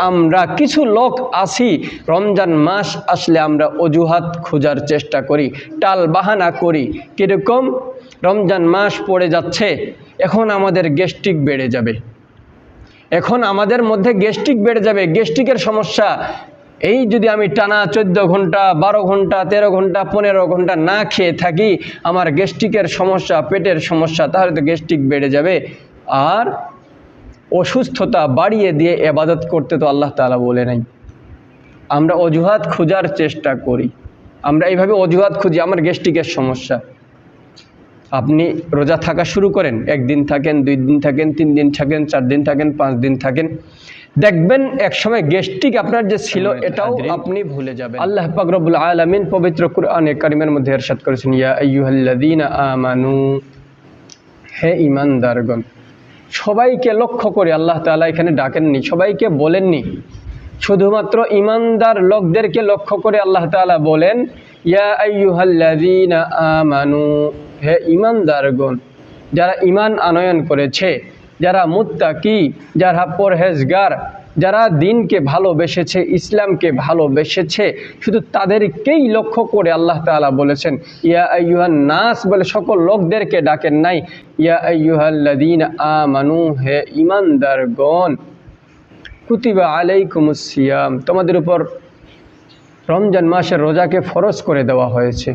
আমরা কিছু লোক আছি। রমজান মাস আসলে আমরা অজুহাত খোঁজার চেষ্টা করি, টাল বাহানা করি। কীরকম? রমজান মাস পড়ে যাচ্ছে, এখন আমাদের গ্যাস্ট্রিক বেড়ে যাবে। এখন আমাদের মধ্যে গ্যাস্ট্রিক বেড়ে যাবে, গ্যাস্ট্রিকের সমস্যা। এই যদি আমি টানা চোদ্দ ঘণ্টা, বারো ঘণ্টা, তেরো ঘণ্টা, পনেরো ঘণ্টা না খেয়ে থাকি, আমার গ্যাস্ট্রিকের সমস্যা, পেটের সমস্যা, তাহলে তো গ্যাস্ট্রিক বেড়ে যাবে। আর অসুস্থতা বাড়িয়ে দিয়ে এবাদত করতে তো আল্লাহ তালা বলে নাই। আমরা অজুহাত খোঁজার চেষ্টা করি। আমরা এইভাবে অজুহাত খুঁজি আমার গ্যাস্ট্রিকের সমস্যা। আপনি রোজা থাকা শুরু করেন একদিন থাকেন দুই দিন থাকেন তিন দিন থাকেন চার দিন থাকেন পাঁচ দিন থাকেন। দেখবেন একসময় গ্যাস্ট্রিক আপনার যে ছিল এটাও আপনি ভুলে যাবেন। আল্লাহ পাকরবুল আলমিন পবিত্র কুরআনে কারিমের মধ্যে এরশাদ করেছেন ইয়া আমানু হে ইমানদারগণ সবাইকে লক্ষ্য করে আল্লাহ তালা এখানে ডাকেননি, সবাইকে বলেননি। শুধুমাত্র ইমানদার লোকদেরকে লক্ষ্য করে আল্লাহ তালা বলেন, ইয়া আমানু, হে ইমানদারগণ, যারা ইমান আনয়ন করেছে, যারা মুত্তাকি, যারা পরহেজগার যারা দিনকে ভালোবেসেছে, ইসলামকে ভালোবেসেছে, শুধু তাদেরকেই লক্ষ্য করে আল্লাহ তাআলা বলেছেন, ইয়া আইয়ুহান নাস বলে সকল লোকদেরকে ডাকেন নাই, ইয়া আইয়ুহাল্লাযীনা আমানু হে ইমানদার ইমানদারগণ কুতিবা আলাইকুমুস সিয়াম তোমাদের উপর রমজান মাসের রোজাকে ফরজ করে দেওয়া হয়েছে।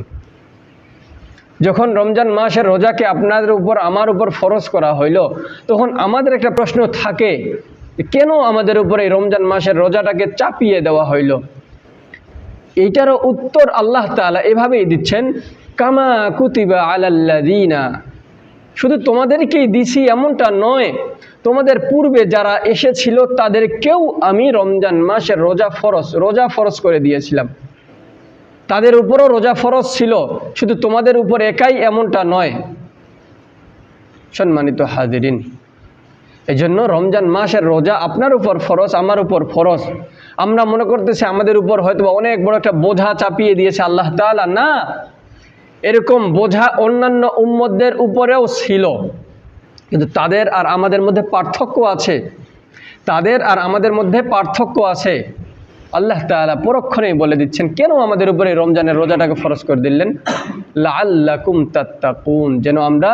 যখন রমজান মাসের রোজাকে আপনাদের উপর, আমার উপর ফরজ করা হইল, তখন আমাদের একটা প্রশ্ন থাকে কেন আমাদের উপরে রমজান মাসের রোজাটাকে চাপিয়ে দেওয়া হইল? এইটারও উত্তর আল্লাহ তাআলা এভাবেই দিচ্ছেন, কামা কুতিবা আলাল্লাযীনা। শুধু তোমাদেরকেই দিছি এমনটা নয়, তোমাদের পূর্বে যারা এসেছিল তাদেরকেও আমি রমজান মাসের রোজা ফরজ রোজা ফরজ করে দিয়েছিলাম। তাদের উপরও রোজা ফরজ ছিল, শুধু তোমাদের উপর একাই এমনটা নয়। সম্মানিত হাজিরিন এই জন্য রমজান মাসের রোজা আপনার উপর ফরজ, আমার উপর ফরজ। আমরা মনে করতেছি আমাদের উপর হয়তো অনেক বড় একটা বোঝা চাপিয়ে দিয়েছে আল্লাহ তাআলা। না, এরকম বোঝা অন্যান্য উম্মতদের উপরেও ছিল। কিন্তু তাদের আর আমাদের মধ্যে পার্থক্য আছে। তাদের আর আমাদের মধ্যে পার্থক্য আছে। আল্লাহ তাআলা পরক্ষণেই বলে দিচ্ছেন, কেন আমাদের উপরে রমজানের রোজাটাকে ফরজ করে দিলেন? লাআল্লাকুম তাত্তাকুন, যেন আমরা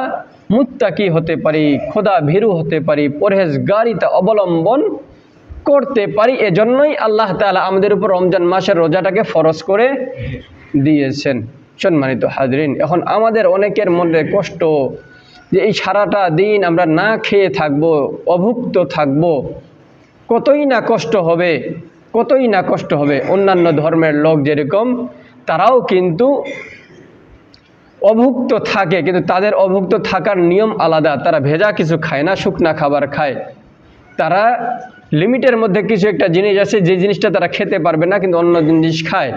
মুত্তাকি হতে পারি, খোদা ভীরু হতে পারি, পরহেজগারিতা অবলম্বন করতে পারি, এজন্যই আল্লাহ তাআলা আমাদের উপর রমজান মাসের রোজাটাকে ফরজ করে দিয়েছেন। সম্মানিত হাজরিন, এখন আমাদের অনেকের মধ্যে কষ্ট যে এই সারাটা দিন আমরা না খেয়ে থাকব, অভুক্ত থাকব, কতই না কষ্ট হবে, কতই না কষ্ট হবে। অন্যান্য ধর্মের লোক যেরকম, তারাও কিন্তু অভুক্ত থাকে, কিন্তু তাদের অভুক্ত থাকার নিয়ম আলাদা। তারা ভেজা কিছু খায় না, শুকনা খাবার খায়। তারা লিমিটের মধ্যে কিছু একটা জিনিস আছে, যে জিনিসটা তারা খেতে পারবে না, কিন্তু অন্য জিনিস খায়।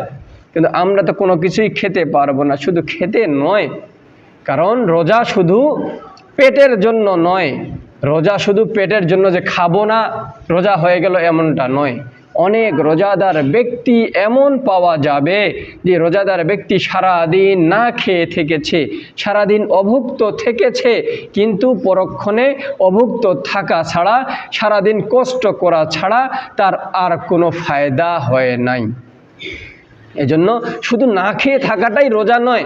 কিন্তু আমরা তো কোনো কিছুই খেতে পারব না, শুধু খেতে নয়। কারণ রোজা শুধু পেটের জন্য নয়। রোজা শুধু পেটের জন্য যে খাব না, রোজা হয়ে গেল এমনটা নয়। অনেক রোজাদার ব্যক্তি এমন পাওয়া যাবে যে রোজাদার ব্যক্তি সারাদিন না খেয়ে থেকেছে, সারাদিন অভুক্ত থেকেছে, কিন্তু পরক্ষণে অভুক্ত থাকা ছাড়া, সারাদিন কষ্ট করা ছাড়া তার আর কোনো ফায়দা হয় নাই। এজন্য শুধু না খেয়ে থাকাটাই রোজা নয়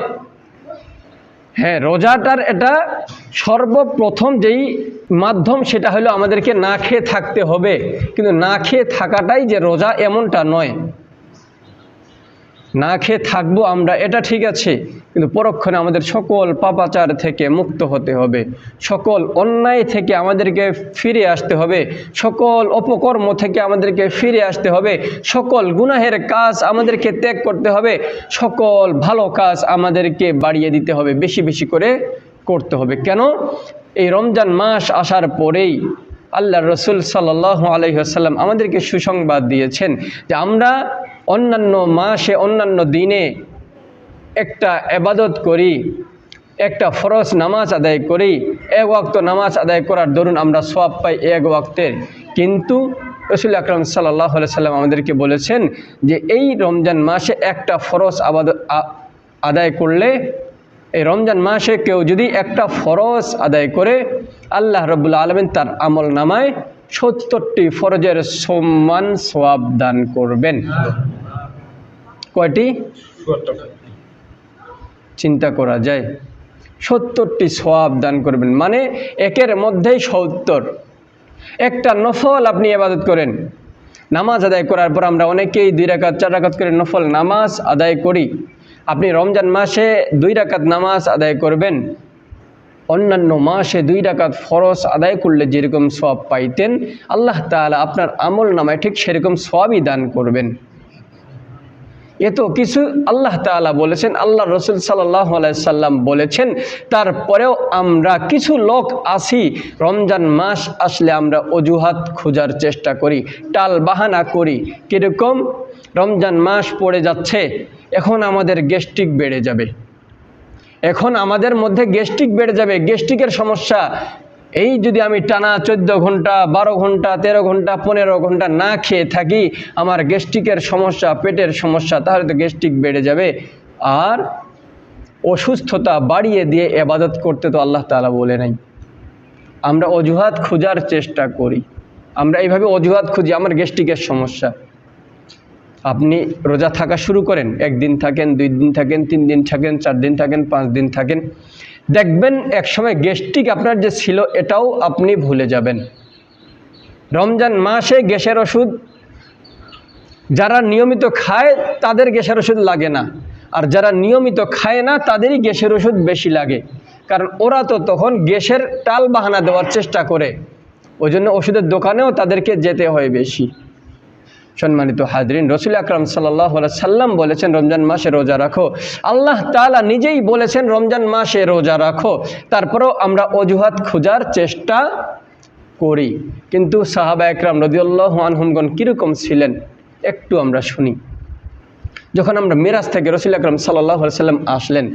হ্যাঁ রোজাটার এটা সর্বপ্রথম যেই মাধ্যম সেটা হলো আমাদেরকে না খেয়ে থাকতে হবে। কিন্তু না খেয়ে থাকাটাই যে রোজা এমনটা নয়। না খেয়ে থাকব আমরা, এটা ঠিক আছে, কিন্তু পরক্ষণে আমাদের সকল পাপাচার থেকে মুক্ত হতে হবে, সকল অন্যায় থেকে আমাদেরকে ফিরে আসতে হবে, সকল অপকর্ম থেকে আমাদেরকে ফিরে আসতে হবে, সকল গুনাহের কাজ আমাদেরকে ত্যাগ করতে হবে, সকল ভালো কাজ আমাদেরকে বাড়িয়ে দিতে হবে, বেশি বেশি করে করতে হবে। কেন? এই রমজান মাস আসার পরেই আল্লাহ রসুল সাল্লাহ আলহিহাসাল্লাম আমাদেরকে সুসংবাদ দিয়েছেন যে আমরা অন্যান্য মাসে, অন্যান্য দিনে একটা এবাদত করি, একটা ফরজ নামাজ আদায় করি, এক ওয়াক্ত নামাজ আদায় করার দরুন আমরা সব পাই এক ওয়াক্তের। কিন্তু রসুল আকরম সাল্লাহ সাল্লাম আমাদেরকে বলেছেন যে এই রমজান মাসে একটা ফরজ আবাদ আদায় করলে, এই রমজান মাসে কেউ যদি একটা ফরজ আদায় করে, আল্লাহ রবুল্লা আলমিন তার আমল নামায় সত্তরটি ফরজের সম্মান সোয়াব দান করবেন। কয়টি? চিন্তা করা যায়। সত্তরটি সোয়াব দান করবেন। মানে একের মধ্যেই সত্তর। একটা নফল আপনি এবাদত করেন। নামাজ আদায় করার পর আমরা অনেকেই দুই রাকাত, চার রাকাত করে নফল নামাজ আদায় করি। আপনি রমজান মাসে দুই রাকাত নামাজ আদায় করবেন। অন্যান্য মাসে দুই ডাকাত ফরজ আদায় করলে যেরকম সব পাইতেন, আল্লাহ তাআলা আপনার আমল নামায় ঠিক সেরকম সবই দান করবেন। এ তো কিছু আল্লাহ তাআলা বলেছেন, আল্লাহ রসুল সাল্লাহ সাল্লাম বলেছেন, তারপরেও আমরা কিছু লোক আসি, রমজান মাস আসলে আমরা অজুহাত খোঁজার চেষ্টা করি, টাল বাহানা করি, কীরকম? রমজান মাস পড়ে যাচ্ছে, এখন আমাদের গ্যাস্ট্রিক বেড়ে যাবে। এখন আমাদের মধ্যে গ্যাস্ট্রিক বেড়ে যাবে গ্যাস্ট্রিকের সমস্যা। এই যদি আমি টানা চোদ্দ ঘণ্টা, বারো ঘণ্টা, তেরো ঘণ্টা, পনেরো ঘণ্টা না খেয়ে থাকি, আমার গ্যাস্ট্রিকের সমস্যা, পেটের সমস্যা, তাহলে তো গ্যাস্ট্রিক বেড়ে যাবে। আর অসুস্থতা বাড়িয়ে দিয়ে এবাদত করতে তো আল্লাহ তালা বলে নাই। আমরা অজুহাত খোঁজার চেষ্টা করি। আমরা এইভাবে অজুহাত খুঁজি, আমার গ্যাস্ট্রিকের সমস্যা। আপনি রোজা থাকা শুরু করেন, একদিন থাকেন, দুই দিন থাকেন, তিন দিন থাকেন, চার দিন থাকেন, পাঁচ দিন থাকেন, দেখবেন একসময় গ্যাস্ট্রিক আপনার যে ছিল এটাও আপনি ভুলে যাবেন। রমজান মাসে গ্যাসের ওষুধ যারা নিয়মিত খায় তাদের গ্যাসের ওষুধ লাগে না, আর যারা নিয়মিত খায় না তাদেরই গ্যাসের ওষুধ বেশি লাগে, কারণ ওরা তো তখন গ্যাসের টাল বাহানা দেওয়ার চেষ্টা করে, ওই জন্য ওষুধের দোকানেও তাদেরকে যেতে হয় বেশি। সম্মানিত হাজরিন, রসুল আকরাম সাল্লাহ সাল্লাম বলেছেন, রমজান মাসে রোজা রাখো। আল্লাহ তালা নিজেই বলেছেন, রমজান মাসে রোজা রাখো। তারপরেও আমরা অজুহাত খোঁজার চেষ্টা করি। কিন্তু সাহাবা একরাম রদিউল্লাহ আনহুমগণ কীরকম ছিলেন, একটু আমরা শুনি। যখন আমরা মেরাজ থেকে রসুল আকরম সাল্লাহ সাল্লাম আসলেন,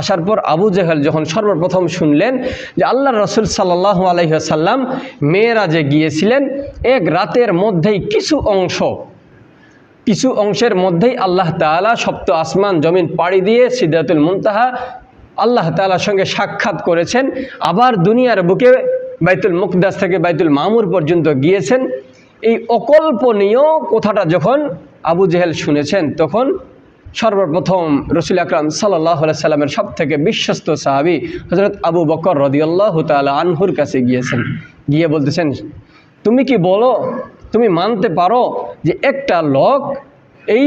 আসার পর আবু জেহেল যখন সর্বপ্রথম শুনলেন যে আল্লাহ রসুল সাল্লাহ আলহিহাসাল্লাম মেয়েরাজে গিয়েছিলেন, এক রাতের মধ্যেই কিছু অংশ, কিছু অংশের মধ্যেই আল্লাহ তাআলা সপ্ত আসমান জমিন পাড়ি দিয়ে সিদ্ধাতুল মুনতাহা আল্লাহ তাআলার সঙ্গে সাক্ষাৎ করেছেন। আবার দুনিয়ার বুকে বাইতুল মুকদাস থেকে বাইতুল মামুর পর্যন্ত গিয়েছেন। এই অকল্পনীয় কথাটা যখন আবু জেহেল শুনেছেন, তখন সর্বপ্রথম রসুল আকরাম সাল্লাহ সাল্লামের সব থেকে বিশ্বস্ত সাহাবি হজরত আবু বকর রদিয়াল্লাহ তালা আনহুর কাছে গিয়েছেন। গিয়ে বলতেছেন, তুমি কি বলো, তুমি মানতে পারো যে একটা লোক এই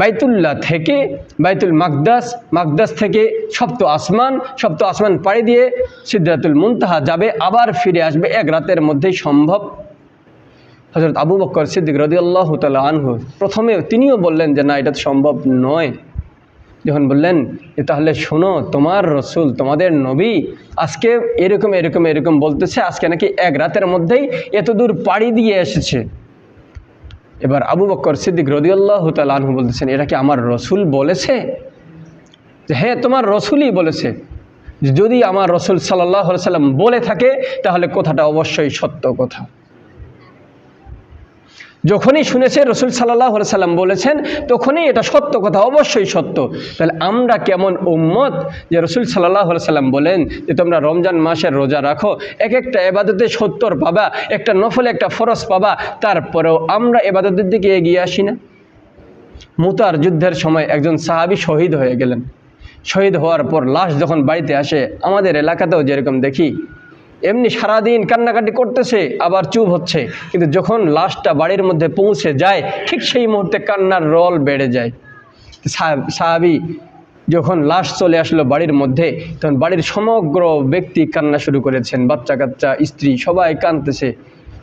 বাইতুল্লাহ থেকে, বাইতুল মাকদাস মাকদাস থেকে সপ্ত আসমান সপ্ত আসমান পাড়ি দিয়ে সিদ্ধাতুল মুনতাহা যাবে, আবার ফিরে আসবে এক রাতের মধ্যেই সম্ভব হজরত আবু বক্কর সিদ্দিক রদি আল্লাহ তালা আনহু, প্রথমে তিনিও বললেন যে, না, এটা সম্ভব নয়। যখন বললেন যে তাহলে শোনো, তোমার রসুল, তোমাদের নবী আজকে এরকম এরকম এরকম বলতেছে, আজকে নাকি এক রাতের মধ্যেই এত দূর পাড়ি দিয়ে এসেছে। এবার আবু বক্কর সিদ্দিক রদিউল্লাহ তাল আনহু বলতেছেন, এটা কি আমার রসুল বলেছে? যে হ্যাঁ তোমার রসুলই বলেছে। যদি আমার রসুল সাল্লাহ সাল্লাম বলে থাকে, তাহলে কথাটা অবশ্যই সত্য কথা। যখনই শুনেছে রসুল সাল্লাহ সাল্লাম বলেছেন, তখনই এটা সত্য কথা, অবশ্যই সত্য। তাহলে আমরা কেমন উম্মত যে রসুল সাল্লাহ সাল্লাম বলেন যে তোমরা রমজান মাসের রোজা রাখো এক একটা এবাদতে সত্তর পাবা, একটা নফলে, একটা ফরজ পাবা, তারপরেও আমরা এবাদতের দিকে এগিয়ে আসি না। মুতার যুদ্ধের সময় একজন সাহাবি শহীদ হয়ে গেলেন। শহীদ হওয়ার পর লাশ যখন বাড়িতে আসে, আমাদের এলাকাতেও যেরকম দেখি এমনি সারাদিন কান্নাকাটি করতেছে, আবার চুপ হচ্ছে। কিন্তু যখন লাশটা বাড়ির মধ্যে পৌঁছে যায়, ঠিক সেই মুহূর্তে কান্নার রল বেড়ে যায়। সাহাবি যখন লাশ চলে আসলো বাড়ির মধ্যে, তখন বাড়ির সমগ্র ব্যক্তি কান্না শুরু করেছেন। বাচ্চা কাচ্চা স্ত্রী, সবাই কাঁদতেছে।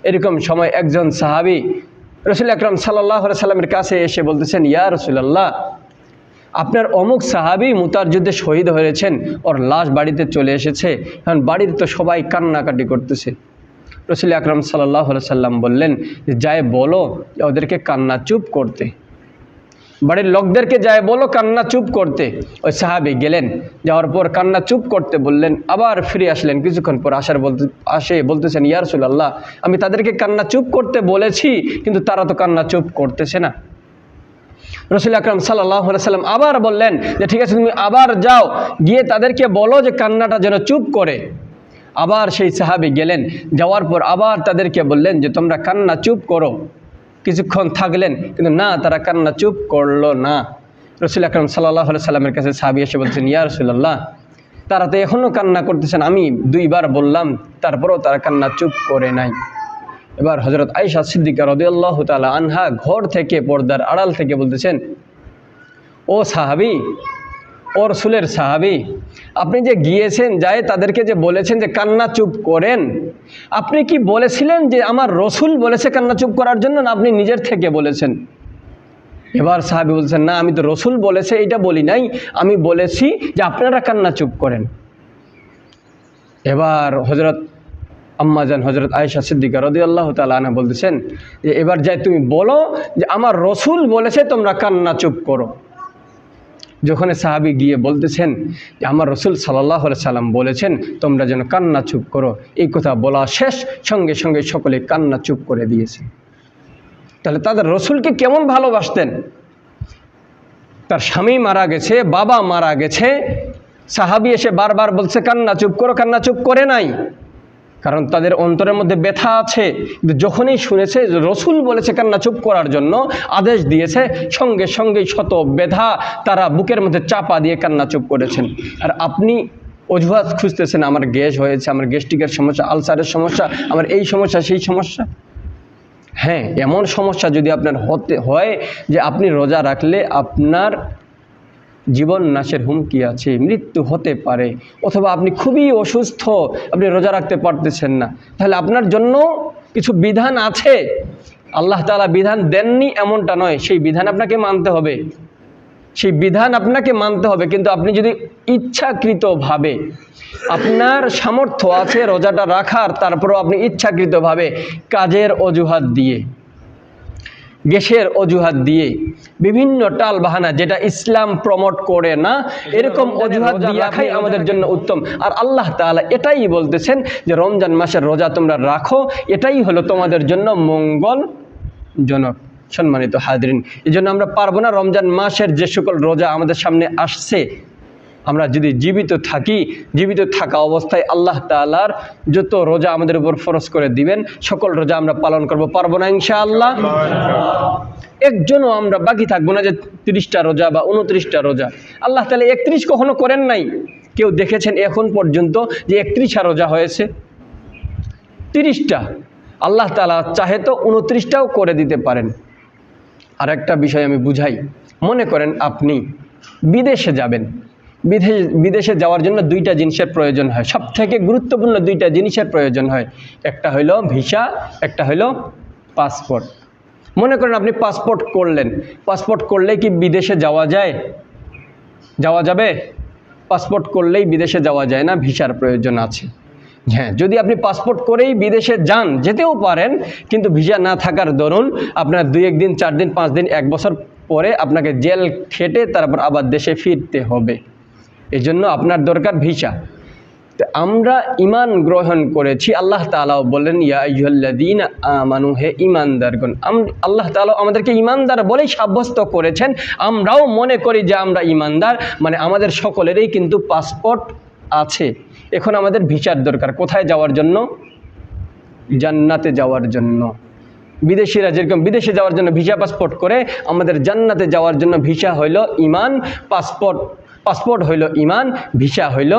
এরকম সময় একজন সাহাবি, রসুল আকরম সাল্লাহ সাল্লামের কাছে এসে বলতেছেন, ইয়া রসুলাল্লাহ আপনার অমুক সাহাবি মুতার যুদ্ধে শহীদ হয়েছেন, ওর লাশ বাড়িতে চলে এসেছে। এখন বাড়িতে তো সবাই কান্নাকাটি করতেছে। রসুল আকরম সাল্লাহ সাল্লাম বললেন যায় বলো, ওদেরকে কান্না চুপ করতে। বাড়ির লোকদেরকে যায় বলো, কান্না চুপ করতে। ওই সাহাবি গেলেন, যাওয়ার পর কান্না চুপ করতে বললেন, আবার ফিরে আসলেন। কিছুক্ষণ পর আসার বলতে আসে বলতেছেন ইয়ারসুল আল্লাহ আমি তাদেরকে কান্না চুপ করতে বলেছি, কিন্তু তারা তো কান্না চুপ করতেছে না। রসুল আকরম সাল্লাহ সাল্লাম আবার বললেন যে, ঠিক আছে, তুমি আবার যাও। গিয়ে তাদেরকে বলো যে, কান্নাটা যেন চুপ করে। আবার সেই সাহাবি গেলেন। যাওয়ার পর আবার তাদেরকে বললেন যে, তোমরা কান্না চুপ করো। কিছুক্ষণ থাকলেন, কিন্তু না, তারা কান্না চুপ করল না। রসুল আকরম সাল্লাহ সাল্লামের কাছে সাহাবি এসে বলছেন, ইয়া রসুল্লাহ তারা তো এখনও কান্না করতেছেন। আমি দুইবার বললাম, তারপরেও তারা কান্না চুপ করে নাই। এবার হজরত আইসা সিদ্দিকা রদিয়াল্লাহ তালা আনহা ঘর থেকে পর্দার আড়াল থেকে বলতেছেন, ও সাহাবি, ও রসুলের সাহাবি, আপনি যে গিয়েছেন, যায় তাদেরকে যে বলেছেন যে কান্না চুপ করেন, আপনি কি বলেছিলেন যে আমার রসুল বলেছে কান্না চুপ করার জন্য না আপনি নিজের থেকে বলেছেন? এবার সাহাবি বলছেন, না, আমি তো রসুল বলেছে এটা বলি নাই, আমি বলেছি যে আপনারা কান্না চুপ করেন। এবার হজরত আম্মাজান হজরত আয়েশা সিদ্দিকা রদি আল্লাহ তালা বলতেছেন যে, এবার যাই তুমি বলো যে, আমার রসুল বলেছে তোমরা কান্না চুপ করো। যখন সাহাবি গিয়ে বলতেছেন যে, আমার রসুল সাল্লাহ সাল্লাম বলেছেন তোমরা যেন কান্না চুপ করো। এই কথা বলা শেষ, সঙ্গে সঙ্গে সকলে কান্না চুপ করে দিয়েছে। তাহলে তাদের রসুলকে কেমন ভালোবাসতেন? তার স্বামী মারা গেছে, বাবা মারা গেছে, সাহাবি এসে বারবার বলছে, কান্না চুপ করো, কান্না চুপ করে নাই। কারণ তাদের অন্তরের মধ্যে ব্যথা আছে। যখনই শুনেছে, রসুল বলেছে, কান্না চুপ করার জন্য আদেশ দিয়েছে, সঙ্গে সঙ্গে শত ব্যথা তারা বুকের মধ্যে চাপা দিয়ে কান্না চুপ করেছেন। আর আপনি অজুহাত খুঁজতেছেন, আমার গ্যাস হয়েছে, আমার গ্যাস্ট্রিকের সমস্যা, আলসারের সমস্যা, আমার এই সমস্যা, সেই সমস্যা? হ্যাঁ এমন সমস্যা যদি আপনার হতে, হয় যে আপনি রোজা রাখলে আপনার জীবন নাশের হুমকি আছে, মৃত্যু হতে পারে, অথবা আপনি খুবই অসুস্থ, আপনি রোজা রাখতে পারতেছেন না, তাহলে আপনার জন্য কিছু বিধান আছে? আল্লাহ তালা বিধান দেননি এমনটা নয়, সেই বিধান আপনাকে মানতে হবে। সেই বিধান আপনাকে মানতে হবে, কিন্তু আপনি যদি ইচ্ছাকৃতভাবে আপনার সামর্থ্য আছে রোজাটা রাখার, তারপরেও আপনি ইচ্ছাকৃতভাবে কাজের অজুহাত দিয়ে। গ্যাসের অজুহাত দিয়ে বিভিন্ন টাল বাহানা যেটা ইসলাম প্রমোট করে না এরকম অজুহাত দিয়ে রাখাই আমাদের জন্য উত্তম। আর আল্লাহ তাআলা এটাই বলতেছেন যে রমজান মাসের রোজা তোমরা রাখো এটাই হলো তোমাদের জন্য মঙ্গলজনক সম্মানিত হাজরিন। এই জন্য আমরা পারব না রমজান মাসের যে সকল রোজা আমাদের সামনে আসছে আমরা যদি জীবিত থাকি, জীবিত থাকা অবস্থায় আল্লাহ তাআলার যত রোজা আমাদের উপর ফরজ করে দিবেন, সকল রোজা আমরা পালন করব, পারব না ইনশাআল্লাহ? একজনও আমরা বাকি থাকব না যে তিরিশটা রোজা বা উনত্রিশটা রোজা। আল্লাহ তাহলে একত্রিশ কখনো করেন নাই। কেউ দেখেছেন এখন পর্যন্ত যে একত্রিশা রোজা হয়েছে? তিরিশটা। আল্লাহ তালা চাহে তো উনত্রিশটাও করে দিতে পারেন। আর একটা বিষয় আমি বুঝাই। মনে করেন আপনি বিদেশে যাবেন। বিদেশ, বিদেশে যাওয়ার জন্য দুইটা জিনিসের প্রয়োজন হয়। সব থেকে গুরুত্বপূর্ণ দুইটা জিনিসের প্রয়োজন হয়। একটা হইল ভিসা, একটা হইল পাসপোর্ট। মনে করেন আপনি পাসপোর্ট করলেন। পাসপোর্ট করলে কি বিদেশে যাওয়া যায়? যাওয়া যাবে? পাসপোর্ট করলেই বিদেশে যাওয়া যায় না, ভিসার প্রয়োজন আছে। হ্যাঁ যদি আপনি পাসপোর্ট করেই বিদেশে যান, যেতেও পারেন, কিন্তু ভিসা না থাকার দরুন আপনার দুই একদিন, চার দিন, পাঁচ দিন, এক বছর পরে আপনাকে জেল খেটে তারপর আবার দেশে ফিরতে হবে। এই জন্য আপনার দরকার ভিসা। তো আমরা ইমান গ্রহণ করেছি, আল্লাহ তালাও বললেন ইয়াহ্লাদিন আমানু, হে ইমানদারগণ আল্লাহ তালা আমাদেরকে ইমানদার বলেই সাব্যস্ত করেছেন। আমরাও মনে করি যে আমরা ইমানদার মানে আমাদের সকলেরই কিন্তু পাসপোর্ট আছে। এখন আমাদের ভিসার দরকার, কোথায় যাওয়ার জন্য? জান্নাতে যাওয়ার জন্য। বিদেশিরা যেরকম, বিদেশে যাওয়ার জন্য ভিসা পাসপোর্ট করে, আমাদের জান্নাতে যাওয়ার জন্য ভিসা হইল ইমান পাসপোর্ট পাসপোর্ট হইল ইমান, ভিসা হইল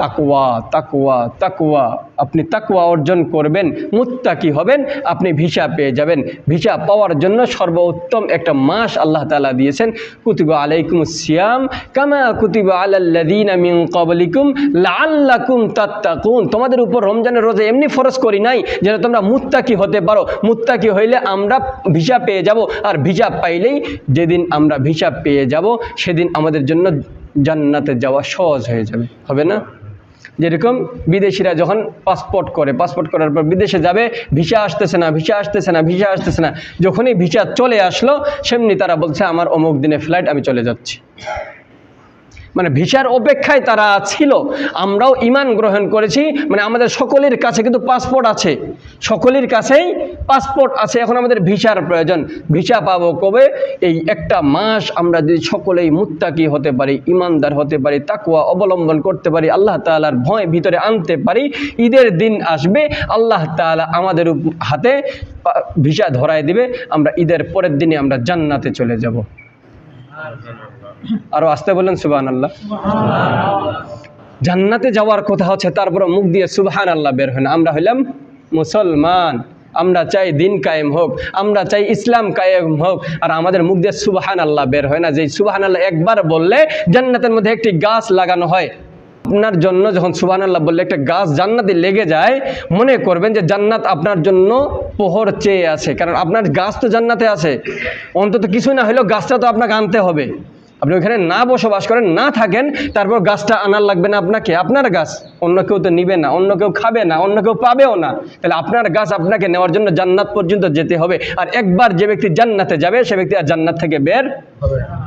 তাকুয়া তাকুয়া তাকুয়া আপনি তাকুয়া অর্জন করবেন, মুত্তাকি হবেন, আপনি ভিসা পেয়ে যাবেন। ভিসা পাওয়ার জন্য সর্বোত্তম একটা মাস আল্লাহ তালা দিয়েছেন। কুতুবা আলাইকুম সিয়াম কামা কুতুবা আলাল্লাদিন কবলিকুম লাল্লাকুম তাত্তাকুন। তোমাদের উপর রমজানের রোজা এমনি ফরজ করি নাই, যেন তোমরা মুত্তাকি হতে পারো। মুত্তাকি হইলে আমরা ভিসা পেয়ে যাব, আর ভিসা পাইলেই যেদিন আমরা ভিসা পেয়ে যাব, সেদিন আমাদের জন্য জান্নাতে যাওয়া সহজ হয়ে যাবে, হবে না? যেরকম বিদেশিরা যখন পাসপোর্ট করে পাসপোর্ট করার পর বিদেশে যাবে ভিসা আসতেছে না ভিসা আসতেছে না ভিসা আসতেছে না, যখনই ভিসা চলে আসলো, সেমনি তারা বলছে, আমার অমুক দিনে ফ্লাইট আমি চলে যাচ্ছি। মানে ভিসার অপেক্ষায় তারা ছিল। আমরাও ইমান গ্রহণ করেছি। মানে আমাদের সকলের কাছে কিন্তু পাসপোর্ট আছে। সকলের কাছেই পাসপোর্ট আছে। এখন আমাদের ভিসার প্রয়োজন। ভিসা পাবো কবে? এই একটা মাস আমরা যদি সকলেই মুত্তাকি হতে পারি ইমানদার হতে পারি তাকুয়া অবলম্বন করতে পারি, আল্লাহ তাআলার ভয় ভিতরে আনতে পারি, ঈদের দিন আসবে, আল্লাহ তাআলা আমাদের হাতে ভিসা ধরায় দিবে। আমরা ঈদের পরের দিনে আমরা জান্নাতে চলে যাব। আরও আসতে বললেন সুবাহান আল্লাহ জান্নাতে যাওয়ার কথা হচ্ছে তারপরে মুখ দিয়ে সুবহান আল্লাহ বের হয় না আমরা হইলাম মুসলমান। আমরা চাই দিন কায়েম হোক, আমরা চাই ইসলাম কায়েম হোক। আর আমাদের মুখ দিয়ে সুবহান আল্লাহ বের হয় না। যে সুবহান আল্লাহ একবার বললে জান্নাতের মধ্যে একটি গাছ লাগানো হয়। আপনার জন্য যখন সুবহান আল্লাহ বললে একটা গাছ জান্নাতে লেগে যায়, মনে করবেন যে জান্নাত আপনার জন্য পোহর চেয়ে আছে। কারণ আপনার গাছ তো জান্নাতে আছে। অন্তত কিছু না হলেও গাছটা তো আপনাকে আনতে হবে। আপনি ওইখানে না বসবাস করেন না থাকেন তারপর গাছটা আনার লাগবে না আপনাকে। আপনার গাছ অন্য কেউ তো নিবে না অন্য কেউ খাবে না অন্য কেউ পাবেও না। তাহলে আপনার গাছ আপনাকে নেওয়ার জন্য জান্নাত পর্যন্ত যেতে হবে। আর একবার যে ব্যক্তি জান্নাতে যাবে সে ব্যক্তি আর জান্নাত থেকে বের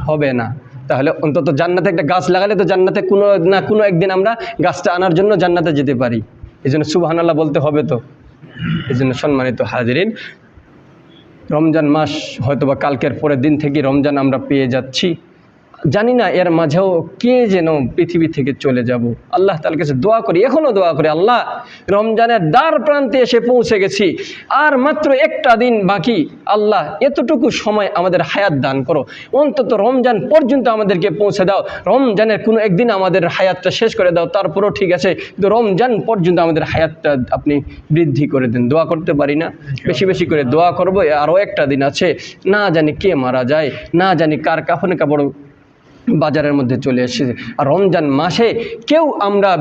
হবে না। তাহলে অন্তত জান্নাতে একটা গাছ লাগালে তো জান্নাতে কোনো না কোনো একদিন আমরা গাছটা আনার জন্য জান্নাতে যেতে পারি। এই জন্য সুবাহানাল্লাহ বলতে হবে তো। এই জন্য সম্মানিত হাজিরিন রমজান মাস হয়তোবা কালকের পরের দিন থেকে রমজান আমরা পেয়ে যাচ্ছি। জানি না এর মাঝেও কে যেন পৃথিবী থেকে চলে যাব। আল্লাহ তার কাছে দোয়া করি এখনও দোয়া করি, আল্লাহ রমজানের দ্বার প্রান্তে এসে পৌঁছে গেছি। আর মাত্র একটা দিন বাকি, আল্লাহ এতটুকু সময় আমাদের হায়াত দান করো। অন্তত রমজান পর্যন্ত আমাদেরকে পৌঁছে দাও। রমজানের কোনো একদিন আমাদের হায়াতটা শেষ করে দাও, তারপরও ঠিক আছে, কিন্তু রমজান পর্যন্ত আমাদের হায়াতটা আপনি বৃদ্ধি করে দেন। দোয়া করতে পারি না, বেশি বেশি করে দোয়া করব আরও একটা দিন আছে। না জানি কে মারা যায়, না জানি কার কাফনে কাপড় বাজারের মধ্যে চলে এসেছে। আর রমজান মাসে কেউ আমরা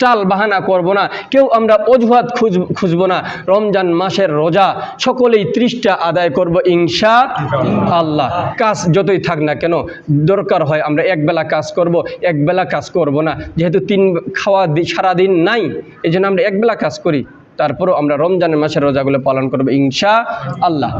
টাল বাহানা করব না, কেউ আমরা অজুহাত খুঁজ, খুঁজবো না। রমজান মাসের রোজা সকলেই ত্রিশটা আদায় করব ইনশা আল্লাহ। কাজ যতই থাক না কেন, দরকার হয় আমরা একবেলা কাজ করব, একবেলা কাজ করব না। যেহেতু তিন খাওয়া সারাদিন নাই এই আমরা একবেলা কাজ করি। তারপরও আমরা রমজানের মাসের রোজাগুলো পালন করব ইনশা আল্লাহ।